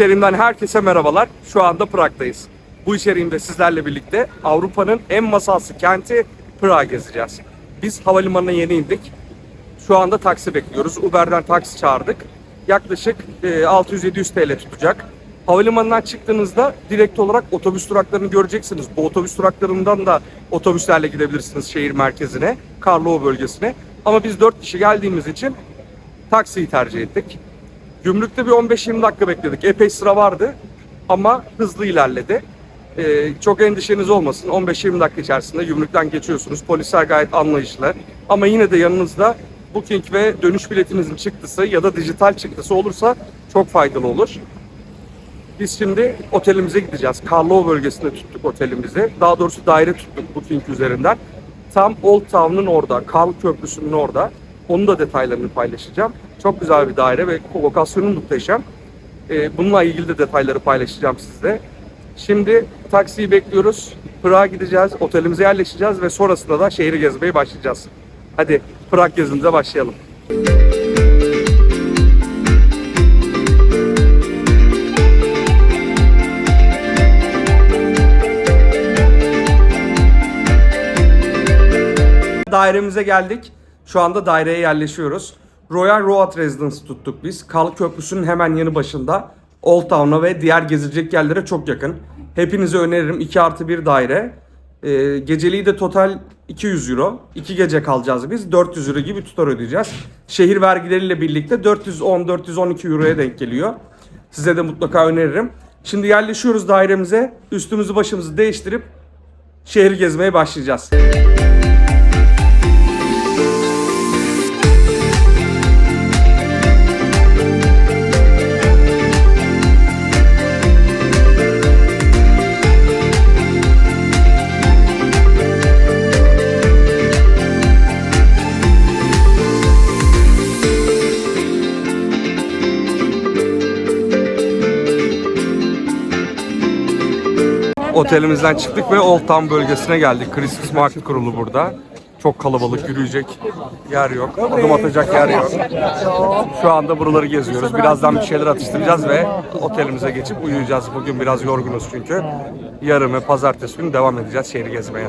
içeriğimden herkese merhabalar. Şu anda Prag'dayız. Bu içeriğimde sizlerle birlikte Avrupa'nın en masalsı kenti Prag'ı gezeceğiz. Biz havalimanına yeni indik. Şu anda taksi bekliyoruz. Uber'den taksi çağırdık. Yaklaşık e, 600-700 TL tutacak. Havalimanından çıktığınızda direkt olarak otobüs duraklarını göreceksiniz. Bu otobüs duraklarından da otobüslerle gidebilirsiniz şehir merkezine, Karlova bölgesine. Ama biz 4 kişi geldiğimiz için taksiyi tercih ettik. Gümrükte bir 15-20 dakika bekledik. Epey sıra vardı ama hızlı ilerledi. Ee, çok endişeniz olmasın. 15-20 dakika içerisinde gümrükten geçiyorsunuz. Polisler gayet anlayışlı. Ama yine de yanınızda booking ve dönüş biletinizin çıktısı ya da dijital çıktısı olursa çok faydalı olur. Biz şimdi otelimize gideceğiz. Karlova bölgesinde tuttuk otelimizi. Daha doğrusu daire tuttuk Booking üzerinden. Tam Old Town'un orada, Karl Köprüsü'nün orada. Onun da detaylarını paylaşacağım. Çok güzel bir daire ve lokasyonu muhteşem. Ee, bununla ilgili de detayları paylaşacağım sizle. Şimdi taksiyi bekliyoruz. Prag'a gideceğiz, otelimize yerleşeceğiz ve sonrasında da şehri gezmeye başlayacağız. Hadi Prag gezimize başlayalım. Dairemize geldik. Şu anda daireye yerleşiyoruz. Royal Road Residence tuttuk biz. Karl Köprüsü'nün hemen yanı başında. Old Town'a ve diğer gezilecek yerlere çok yakın. Hepinize öneririm 2 artı 1 daire. Ee, geceliği de total 200 euro. 2 gece kalacağız biz. 400 euro gibi tutar ödeyeceğiz. Şehir vergileriyle birlikte 410-412 euroya denk geliyor. Size de mutlaka öneririm. Şimdi yerleşiyoruz dairemize. Üstümüzü başımızı değiştirip şehri gezmeye başlayacağız. Otelimizden çıktık ve Old Town bölgesine geldik. Christmas Market kurulu burada. Çok kalabalık, yürüyecek yer yok, adım atacak yer yok. Şu anda buraları geziyoruz. Birazdan bir şeyler atıştıracağız ve otelimize geçip uyuyacağız. Bugün biraz yorgunuz çünkü. Yarın ve pazartesi günü devam edeceğiz şehri gezmeye.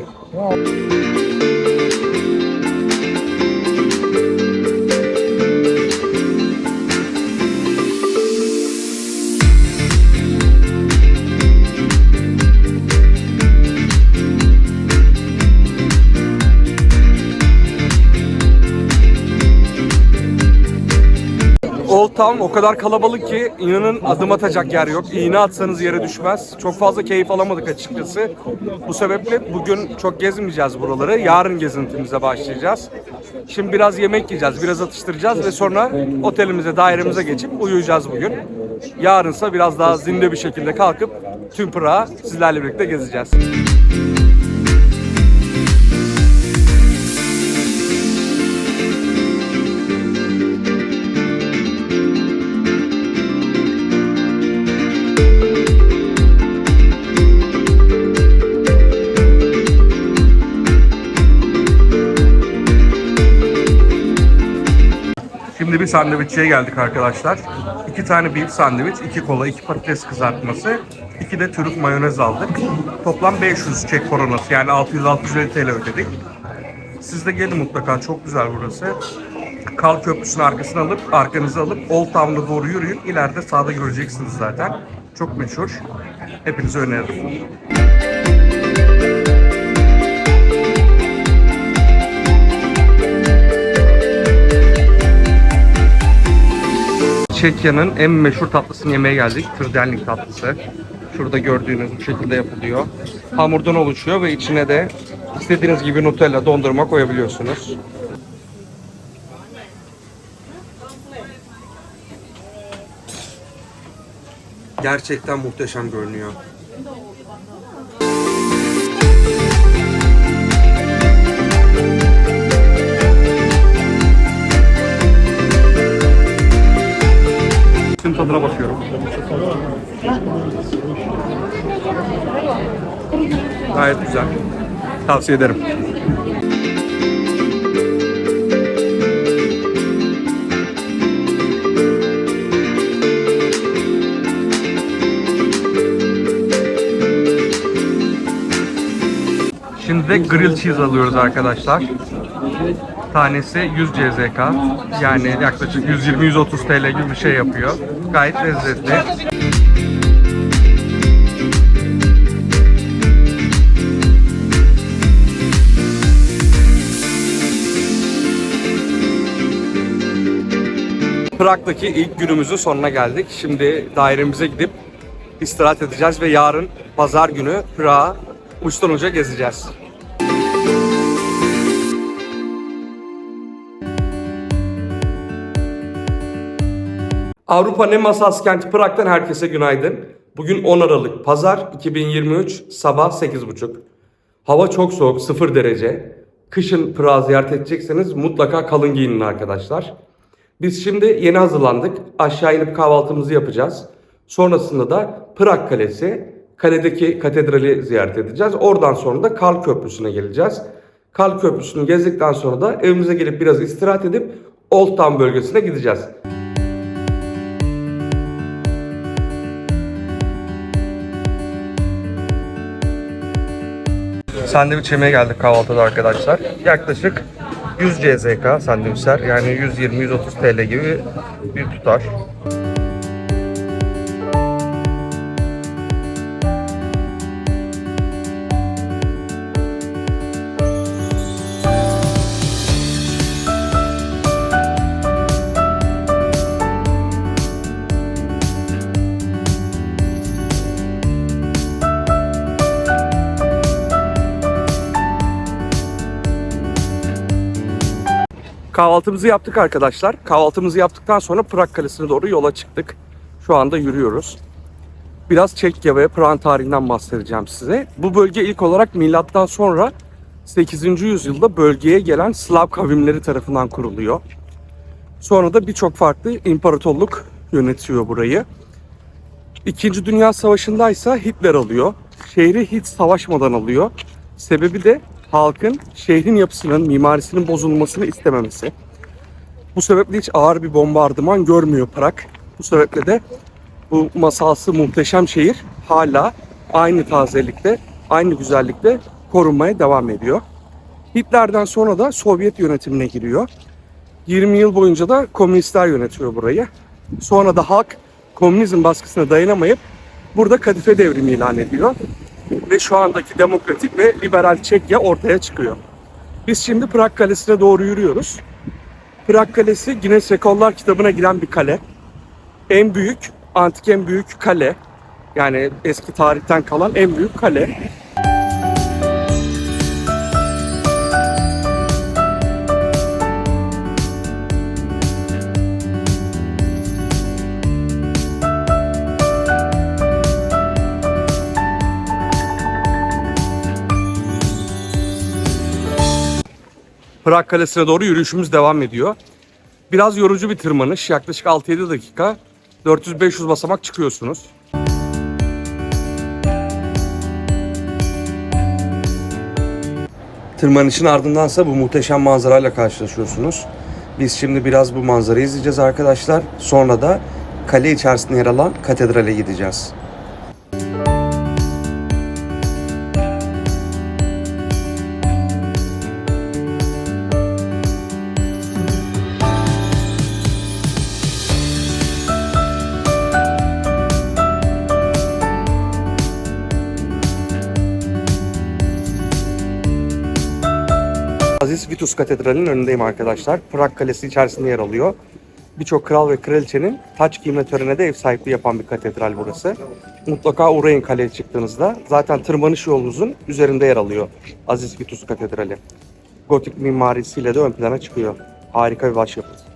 Town o kadar kalabalık ki inanın adım atacak yer yok. İğne atsanız yere düşmez. Çok fazla keyif alamadık açıkçası. Bu sebeple bugün çok gezmeyeceğiz buraları. Yarın gezintimize başlayacağız. Şimdi biraz yemek yiyeceğiz, biraz atıştıracağız ve sonra otelimize, dairemize geçip uyuyacağız bugün. Yarınsa biraz daha zinde bir şekilde kalkıp tüm Prag'ı sizlerle birlikte gezeceğiz. Sandviççiye geldik arkadaşlar. İki tane beef sandviç, iki kola, iki patates kızartması, iki de trüf mayonez aldık. Toplam 500 çek koronası yani 660 TL ödedik. Siz de gelin mutlaka çok güzel burası. Kal Köprüsü'nün arkasını alıp arkanızı alıp Old Town'a doğru yürüyün. İleride sağda göreceksiniz zaten. Çok meşhur. Hepinize öneririm. Çekya'nın en meşhur tatlısını yemeye geldik. Trdelnik tatlısı. Şurada gördüğünüz bu şekilde yapılıyor. Hamurdan oluşuyor ve içine de istediğiniz gibi Nutella, dondurma koyabiliyorsunuz. Gerçekten muhteşem görünüyor. tavsiye ederim. Şimdi de grill cheese alıyoruz arkadaşlar. Tanesi 100 CZK. Yani yaklaşık 120-130 TL gibi bir şey yapıyor. Gayet lezzetli. Prag'daki ilk günümüzün sonuna geldik. Şimdi dairemize gidip istirahat edeceğiz ve yarın pazar günü Prag'a uçtan uca gezeceğiz. Avrupa'nın en masalsı kenti Prag'dan herkese günaydın. Bugün 10 Aralık Pazar 2023 sabah 8.30. Hava çok soğuk 0 derece. Kışın Prag'ı ziyaret edecekseniz mutlaka kalın giyinin arkadaşlar. Biz şimdi yeni hazırlandık. Aşağı inip kahvaltımızı yapacağız. Sonrasında da Prag Kalesi, kaledeki katedrali ziyaret edeceğiz. Oradan sonra da Kal Köprüsü'ne geleceğiz. Kal Köprüsü'nü gezdikten sonra da evimize gelip biraz istirahat edip Old Town bölgesine gideceğiz. Sandviç yemeye geldik kahvaltıda arkadaşlar. Yaklaşık 100 CZK sandviçler yani 120-130 TL gibi bir tutar. Kahvaltımızı yaptık arkadaşlar. Kahvaltımızı yaptıktan sonra Prag Kalesi'ne doğru yola çıktık. Şu anda yürüyoruz. Biraz Çekya ve Prag tarihinden bahsedeceğim size. Bu bölge ilk olarak milattan sonra 8. yüzyılda bölgeye gelen Slav kavimleri tarafından kuruluyor. Sonra da birçok farklı imparatorluk yönetiyor burayı. İkinci Dünya Savaşı'ndaysa Hitler alıyor. Şehri hiç savaşmadan alıyor. Sebebi de halkın şehrin yapısının, mimarisinin bozulmasını istememesi. Bu sebeple hiç ağır bir bombardıman görmüyor Prag. Bu sebeple de bu masalsı muhteşem şehir hala aynı tazelikte, aynı güzellikte korunmaya devam ediyor. Hitler'den sonra da Sovyet yönetimine giriyor. 20 yıl boyunca da komünistler yönetiyor burayı. Sonra da halk komünizm baskısına dayanamayıp burada kadife devrimi ilan ediyor. Ve şu andaki demokratik ve liberal Çekya ortaya çıkıyor. Biz şimdi Prag Kalesi'ne doğru yürüyoruz. Prag Kalesi Guinness Rekorlar kitabına giren bir kale. En büyük, antik en büyük kale. Yani eski tarihten kalan en büyük kale. Prag Kalesi'ne doğru yürüyüşümüz devam ediyor. Biraz yorucu bir tırmanış. Yaklaşık 6-7 dakika. 400-500 basamak çıkıyorsunuz. Tırmanışın ardındansa bu muhteşem manzarayla karşılaşıyorsunuz. Biz şimdi biraz bu manzarayı izleyeceğiz arkadaşlar. Sonra da kale içerisinde yer alan katedrale gideceğiz. Vitus Katedrali'nin önündeyim arkadaşlar. Prag Kalesi içerisinde yer alıyor. Birçok kral ve kraliçenin taç giyme törenine de ev sahipliği yapan bir katedral burası. Mutlaka uğrayın kaleye çıktığınızda. Zaten tırmanış yolunuzun üzerinde yer alıyor Aziz Vitus Katedrali. Gotik mimarisiyle de ön plana çıkıyor. Harika bir başyapıt.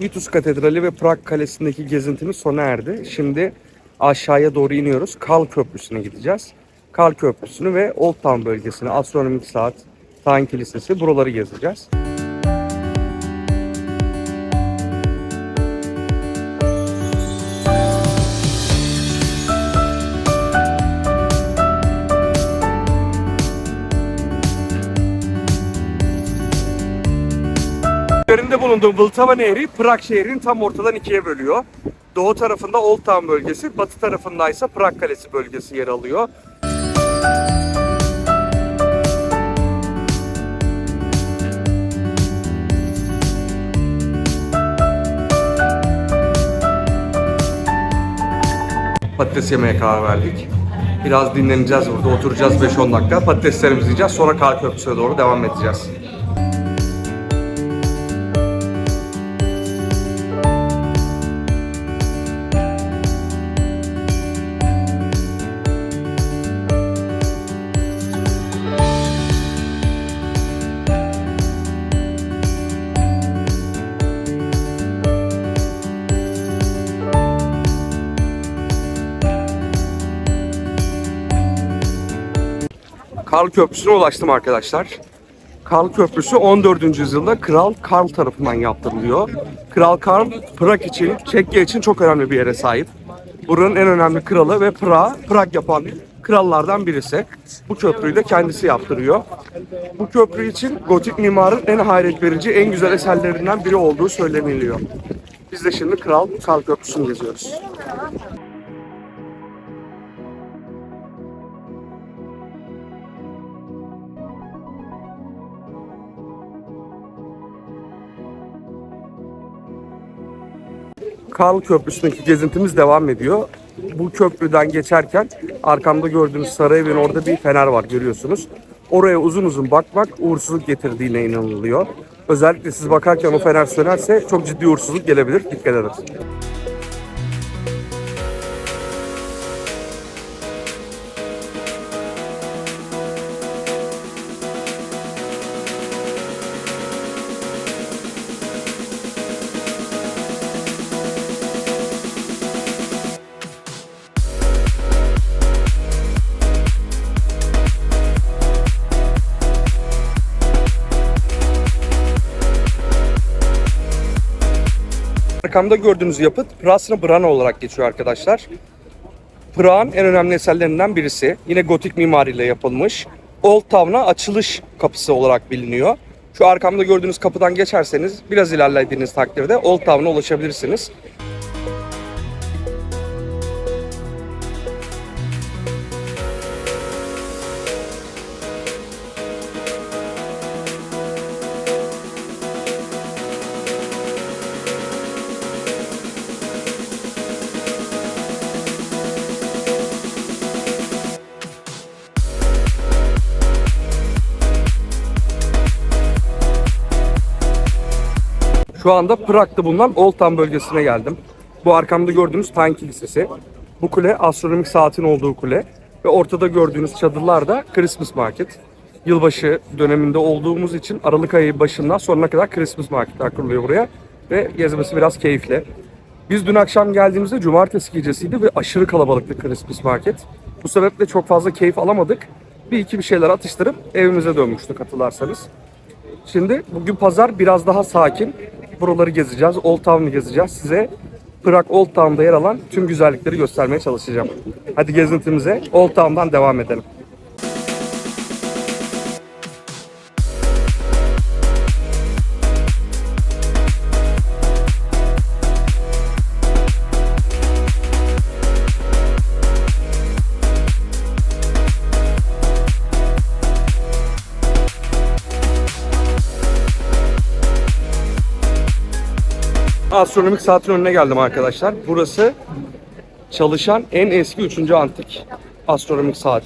Vitus Katedrali ve Prag Kalesi'ndeki gezintimiz sona erdi. Şimdi aşağıya doğru iniyoruz. Kal Köprüsü'ne gideceğiz. Kal Köprüsü'nü ve Old Town bölgesini, Astronomik Saat, Tahin Kilisesi buraları gezeceğiz. Üzerinde bulunduğum Vltava Nehri Prag şehrini tam ortadan ikiye bölüyor. Doğu tarafında Old Town bölgesi, batı tarafında ise Prag Kalesi bölgesi yer alıyor. Patates yemeye karar verdik. Biraz dinleneceğiz burada, oturacağız 5-10 dakika. Patateslerimizi yiyeceğiz, sonra Kar Köprüsü'ne doğru devam edeceğiz. Karl Köprüsü'ne ulaştım arkadaşlar. Karl Köprüsü 14. yüzyılda Kral Karl tarafından yaptırılıyor. Kral Karl, Prag için, Çekya için çok önemli bir yere sahip. Buranın en önemli kralı ve Prag, Prag yapan krallardan birisi. Bu köprüyü de kendisi yaptırıyor. Bu köprü için gotik mimarın en hayret verici, en güzel eserlerinden biri olduğu söyleniliyor. Biz de şimdi Kral Karl Köprüsü'nü geziyoruz. Karl Köprüsü'ndeki gezintimiz devam ediyor. Bu köprüden geçerken arkamda gördüğünüz saray evin orada bir fener var görüyorsunuz. Oraya uzun uzun bakmak uğursuzluk getirdiğine inanılıyor. Özellikle siz bakarken o fener sönerse çok ciddi uğursuzluk gelebilir. Dikkat edin. Arkamda gördüğünüz yapıt Prasna Brana olarak geçiyor arkadaşlar. Prag'ın en önemli eserlerinden birisi. Yine gotik mimariyle yapılmış. Old Town'a açılış kapısı olarak biliniyor. Şu arkamda gördüğünüz kapıdan geçerseniz biraz ilerlediğiniz takdirde Old Town'a ulaşabilirsiniz. Şu anda Prag'da bulunan Old Town bölgesine geldim. Bu arkamda gördüğünüz Tan Kilisesi. Bu kule astronomik saatin olduğu kule. Ve ortada gördüğünüz çadırlar da Christmas Market. Yılbaşı döneminde olduğumuz için Aralık ayı başından sonuna kadar Christmas Market kuruluyor buraya. Ve gezmesi biraz keyifli. Biz dün akşam geldiğimizde cumartesi gecesiydi ve aşırı kalabalıktı Christmas Market. Bu sebeple çok fazla keyif alamadık. Bir iki bir şeyler atıştırıp evimize dönmüştük hatırlarsanız. Şimdi bugün pazar biraz daha sakin. Buraları gezeceğiz. Old Town'u gezeceğiz. Size Prag Old Town'da yer alan tüm güzellikleri göstermeye çalışacağım. Hadi gezintimize Old Town'dan devam edelim. Astronomik saatin önüne geldim arkadaşlar. Burası çalışan en eski 3. antik astronomik saat.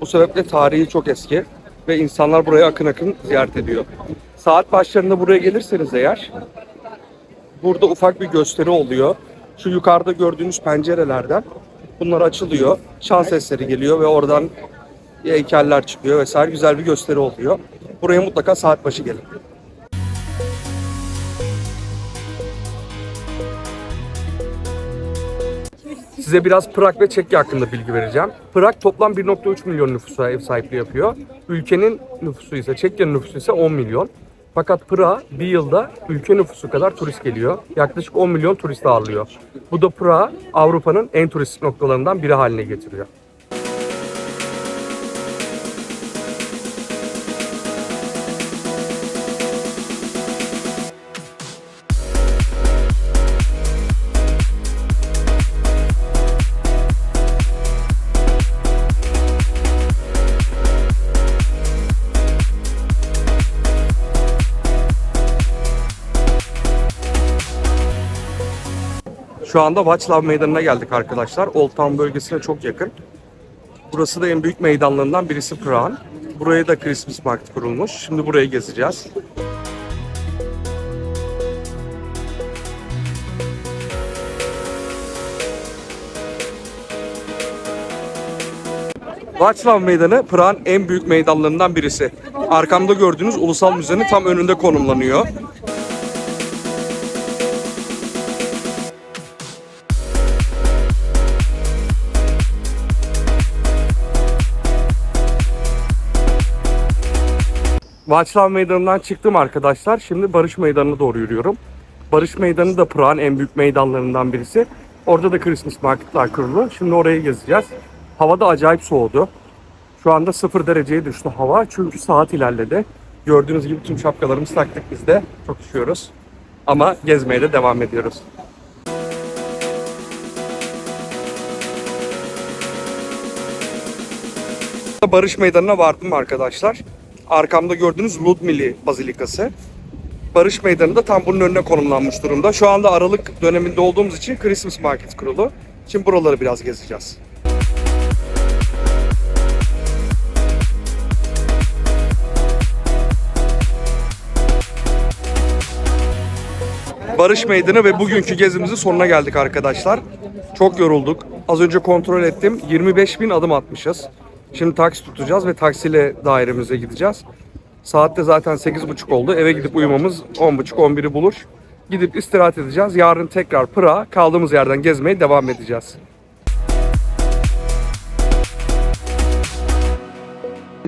Bu sebeple tarihi çok eski ve insanlar buraya akın akın ziyaret ediyor. Saat başlarında buraya gelirseniz eğer burada ufak bir gösteri oluyor. Şu yukarıda gördüğünüz pencerelerden bunlar açılıyor. Şans sesleri geliyor ve oradan heykeller çıkıyor vesaire güzel bir gösteri oluyor. Buraya mutlaka saat başı gelin. Size biraz Prag ve Çekya hakkında bilgi vereceğim. Prag toplam 1.3 milyon nüfusa ev sahipliği yapıyor. Ülkenin nüfusu ise, Çekya'nın nüfusu ise 10 milyon. Fakat Prag bir yılda ülke nüfusu kadar turist geliyor. Yaklaşık 10 milyon turist ağırlıyor. Bu da Prag Avrupa'nın en turistik noktalarından biri haline getiriyor. Şu anda Václav Meydanı'na geldik arkadaşlar. Old Town bölgesine çok yakın. Burası da en büyük meydanlarından birisi Prag'ın. Buraya da Christmas Market kurulmuş. Şimdi burayı gezeceğiz. Václav Meydanı Prag'ın en büyük meydanlarından birisi. Arkamda gördüğünüz Ulusal Müze'nin tam önünde konumlanıyor. Václav Meydanı'ndan çıktım arkadaşlar. Şimdi Barış Meydanı'na doğru yürüyorum. Barış Meydanı da Prag'ın en büyük meydanlarından birisi. Orada da Christmas marketler kurulu. Şimdi orayı gezeceğiz. Hava da acayip soğudu. Şu anda 0 dereceye düştü hava. Çünkü saat ilerledi. Gördüğünüz gibi tüm şapkalarımızı taktık biz de. Çok üşüyoruz. Ama gezmeye de devam ediyoruz. Barış Meydanı'na vardım arkadaşlar. Arkamda gördüğünüz Ludmili Bazilikası. Barış Meydanı da tam bunun önüne konumlanmış durumda. Şu anda Aralık döneminde olduğumuz için Christmas Market kurulu. Şimdi buraları biraz gezeceğiz. Barış Meydanı ve bugünkü gezimizin sonuna geldik arkadaşlar. Çok yorulduk. Az önce kontrol ettim. 25 bin adım atmışız. Şimdi taksi tutacağız ve taksiyle dairemize gideceğiz. Saat de zaten 8.30 oldu. Eve gidip uyumamız 10.30-11'i bulur. Gidip istirahat edeceğiz. Yarın tekrar Pırağa kaldığımız yerden gezmeye devam edeceğiz.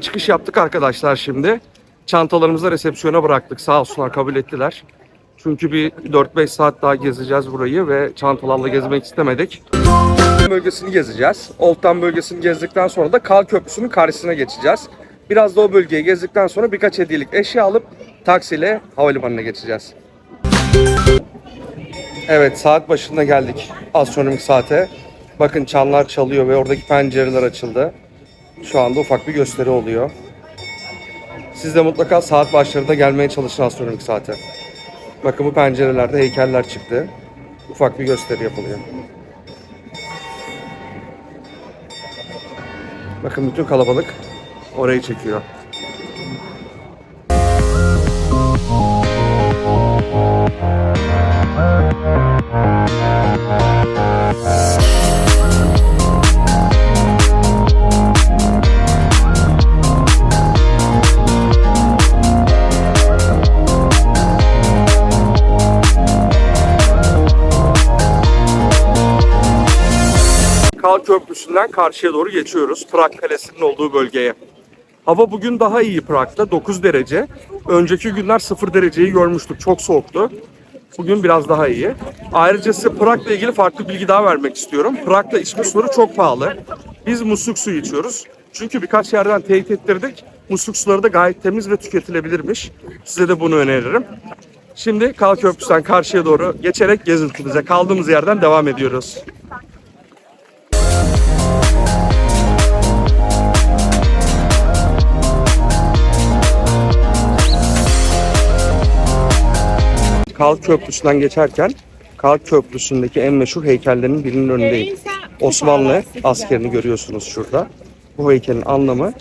Çıkış yaptık arkadaşlar şimdi. Çantalarımızı resepsiyona bıraktık. Sağ olsunlar kabul ettiler. Çünkü bir 4-5 saat daha gezeceğiz burayı ve çantalarla gezmek istemedik. Bölgesini gezeceğiz. Old Town bölgesini gezdikten sonra da Kal Köprüsü'nün karşısına geçeceğiz. Biraz da o bölgeyi gezdikten sonra birkaç hediyelik eşya alıp taksiyle havalimanına geçeceğiz. Evet saat başında geldik astronomik saate. Bakın çanlar çalıyor ve oradaki pencereler açıldı. Şu anda ufak bir gösteri oluyor. Siz de mutlaka saat başlarında gelmeye çalışın astronomik saate. Bakın bu pencerelerde heykeller çıktı. Ufak bir gösteri yapılıyor. Bakın bütün kalabalık orayı çekiyor. Köprüsü'nden karşıya doğru geçiyoruz. Prag Kalesi'nin olduğu bölgeye. Hava bugün daha iyi Prag'da 9 derece. Önceki günler 0 dereceyi görmüştük. Çok soğuktu. Bugün biraz daha iyi. Ayrıca size Prag'la ilgili farklı bilgi daha vermek istiyorum. Prag'da içme suları çok pahalı. Biz musluk suyu içiyoruz. Çünkü birkaç yerden teyit ettirdik. Musluk suları da gayet temiz ve tüketilebilirmiş. Size de bunu öneririm. Şimdi Kal Köprüsü'nden karşıya doğru geçerek gezintimize kaldığımız yerden devam ediyoruz. Kalk Köprüsü'nden geçerken Kalk Köprüsü'ndeki en meşhur heykellerin birinin önündeyim. Osmanlı askerini görüyorsunuz şurada. Bu heykelin anlamı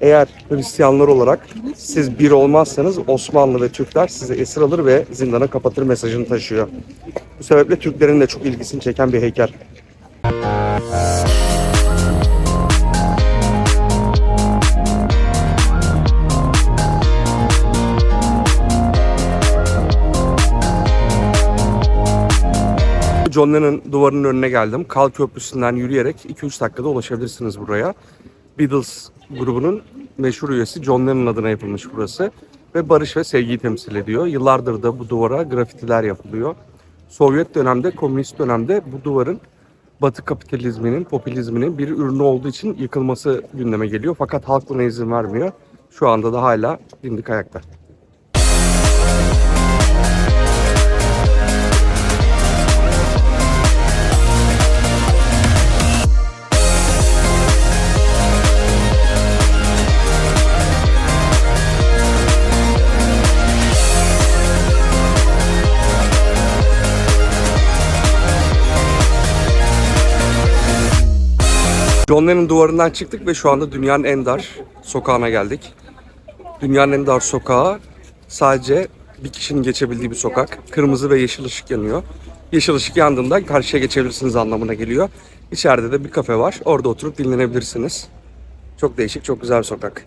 eğer Hristiyanlar olarak siz bir olmazsanız Osmanlı ve Türkler sizi esir alır ve zindana kapatır mesajını taşıyor. Bu sebeple Türklerin de çok ilgisini çeken bir heykel. John Lennon duvarının önüne geldim. Kal Köprüsü'nden yürüyerek 2-3 dakikada ulaşabilirsiniz buraya. Beatles grubunun meşhur üyesi John Lennon adına yapılmış burası. Ve barış ve sevgiyi temsil ediyor. Yıllardır da bu duvara grafitiler yapılıyor. Sovyet dönemde, komünist dönemde bu duvarın Batı kapitalizminin, popülizminin bir ürünü olduğu için yıkılması gündeme geliyor. Fakat halk buna izin vermiyor. Şu anda da hala dimdik ayakta. John duvarından çıktık ve şu anda dünyanın en dar sokağına geldik. Dünyanın en dar sokağı sadece bir kişinin geçebildiği bir sokak. Kırmızı ve yeşil ışık yanıyor. Yeşil ışık yandığında karşıya geçebilirsiniz anlamına geliyor. İçeride de bir kafe var. Orada oturup dinlenebilirsiniz. Çok değişik, çok güzel bir sokak.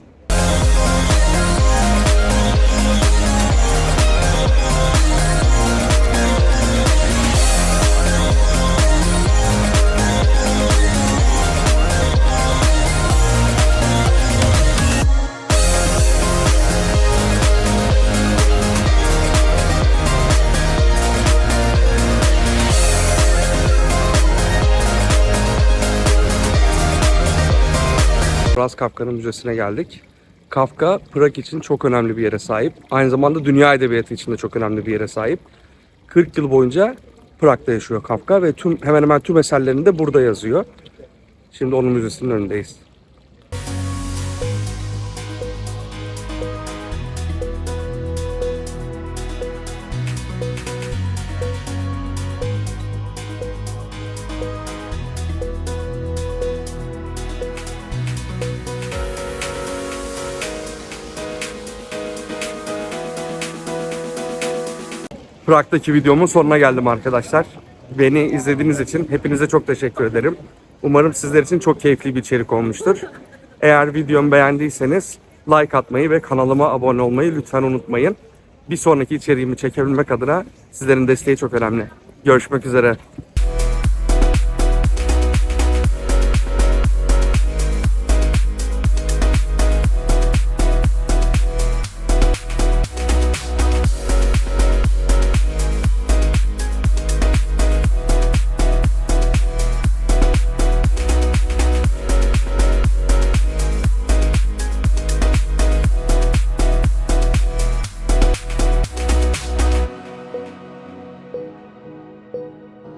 Franz Kafka'nın müzesine geldik. Kafka, Prag için çok önemli bir yere sahip. Aynı zamanda dünya edebiyatı için de çok önemli bir yere sahip. 40 yıl boyunca Prag'da yaşıyor Kafka ve tüm hemen hemen tüm eserlerini de burada yazıyor. Şimdi onun müzesinin önündeyiz. Prag'daki videomun sonuna geldim arkadaşlar. Beni izlediğiniz için hepinize çok teşekkür ederim. Umarım sizler için çok keyifli bir içerik olmuştur. Eğer videomu beğendiyseniz like atmayı ve kanalıma abone olmayı lütfen unutmayın. Bir sonraki içeriğimi çekebilmek adına sizlerin desteği çok önemli. Görüşmek üzere.